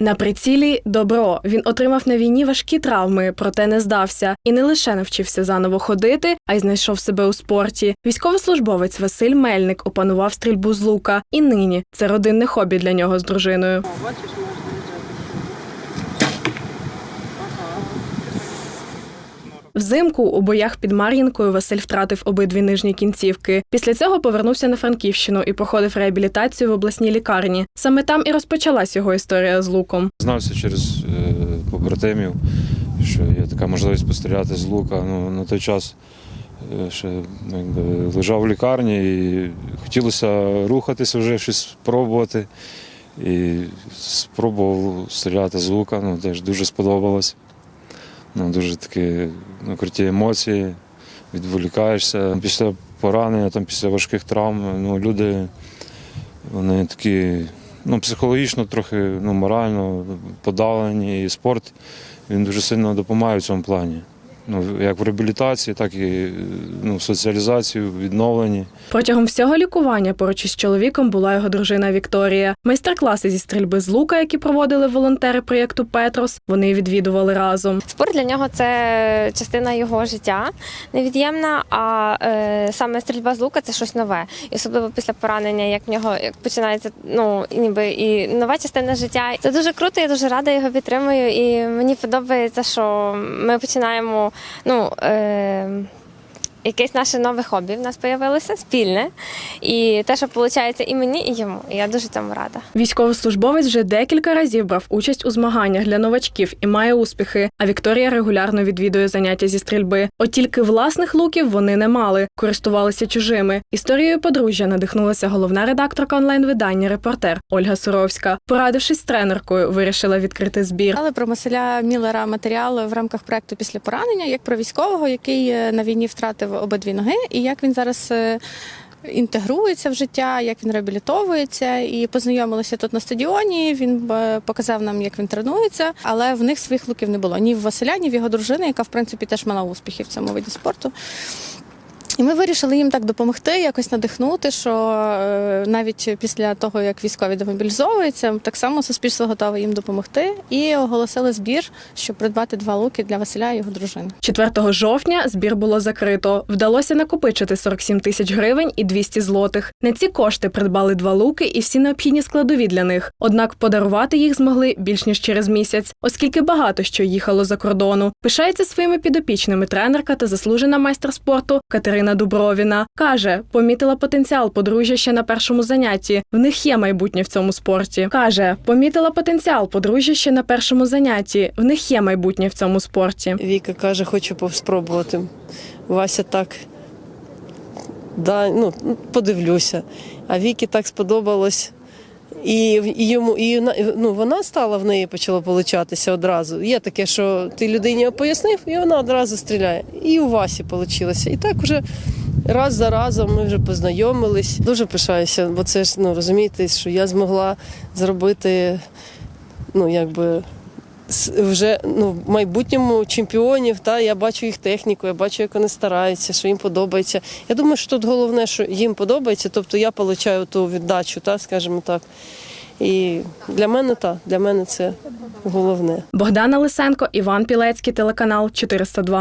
На прицілі добро. Він отримав на війні важкі травми, проте не здався і не лише навчився заново ходити, а й знайшов себе у спорті. Військовослужбовець Василь Мельник опанував стрільбу з лука, і нині це родинне хобі для нього з дружиною. Взимку у боях під Мар'їнкою Василь втратив обидві нижні кінцівки. Після цього повернувся на Франківщину і проходив реабілітацію в обласній лікарні. Саме там і розпочалась його історія з луком. Знався через е, побратимів, що є така можливість постріляти з лука. Ну, на той час е, ще ну, якби, лежав в лікарні і хотілося рухатися вже, щось спробувати. І спробував стріляти з лука, ну, теж дуже сподобалось. Ну, дуже такі ну, круті емоції, відволікаєшся. Після поранення, там, після важких травм, ну, люди вони такі ну, психологічно, трохи ну, морально подалені, І спорт він дуже сильно допомагає в цьому плані. Ну, як в реабілітації, так і ну, в соціалізації, в відновленні. Протягом всього лікування поруч із чоловіком була його дружина Вікторія. Майстер-класи зі стрільби з лука, які проводили волонтери проєкту Петрос, вони відвідували разом. Спорт для нього це частина його життя невід'ємна. А е, саме стрільба з лука це щось нове. І особливо після поранення, як в нього як починається ну ніби і нова частина життя. Це дуже круто. Я дуже рада його підтримую. І мені подобається, що ми починаємо. Ну е, якесь наше нове хобі в нас з'явилося спільне. І те, що виходить і мені, і йому. І я дуже цьому рада. Військовослужбовець вже декілька разів брав участь у змаганнях для новачків і має успіхи. А Вікторія регулярно відвідує заняття зі стрільби. От тільки власних луків вони не мали, користувалися чужими. Історією подружжя надихнулася головна редакторка онлайн-видання Репортер Ольга Суровська. Порадившись з тренеркою, вирішила відкрити збір. Але про Василя Міллера матеріал в рамках проекту після поранення, як про військового, який е, на війні втратив обидві ноги, і як він зараз. е, Інтегрується в життя, як він реабілітовується, і познайомилися тут на стадіоні. Він е, показав нам, як він тренується, але в них своїх луків не було ні в Василя, ні в його дружини, яка в принципі теж мала успіхи в цьому виді спорту. І ми вирішили їм так допомогти, якось надихнути, що е, навіть після того, як військові демобілізовуються, так само суспільство готове їм допомогти. І оголосили збір, щоб придбати два луки для Василя і його дружини. 4 жовтня збір було закрито. Вдалося накопичити 47 тисяч гривень і 200 злотих. На ці кошти придбали два луки і всі необхідні складові для них. Однак подарувати їх змогли більш ніж через місяць, оскільки багато що їхало за кордону. Пишається своїми підопічними тренерка та заслужена майстер спорту Катерина Дубровіна. Каже, помітила потенціал подружжя ще на першому занятті. В них є майбутнє в цьому спорті. Каже, помітила потенціал подружжя ще на першому занятті. В них є майбутнє в цьому спорті. Віка каже, хочу спробувати. Вася так. Да, ну, подивлюся. А Вікі так сподобалось. І, і йому, і ну, вона стала в неї почала получатися одразу. Є таке, що ти людині пояснив, і вона одразу стріляє. І у Васі вийшло. І так вже раз за разом ми вже познайомились. Дуже пишаюся, бо це ж ну розумієте, що я змогла зробити, ну якби вже ну, в майбутньому чемпіонів. Та, я бачу їх техніку, я бачу, як вони стараються, що їм подобається. Я думаю, що тут головне, що їм подобається, тобто я отримую ту віддачу, та, скажімо так. І для мене та, для мене це головне. Богдана Лисенко, Іван Пілецький, телеканал 402.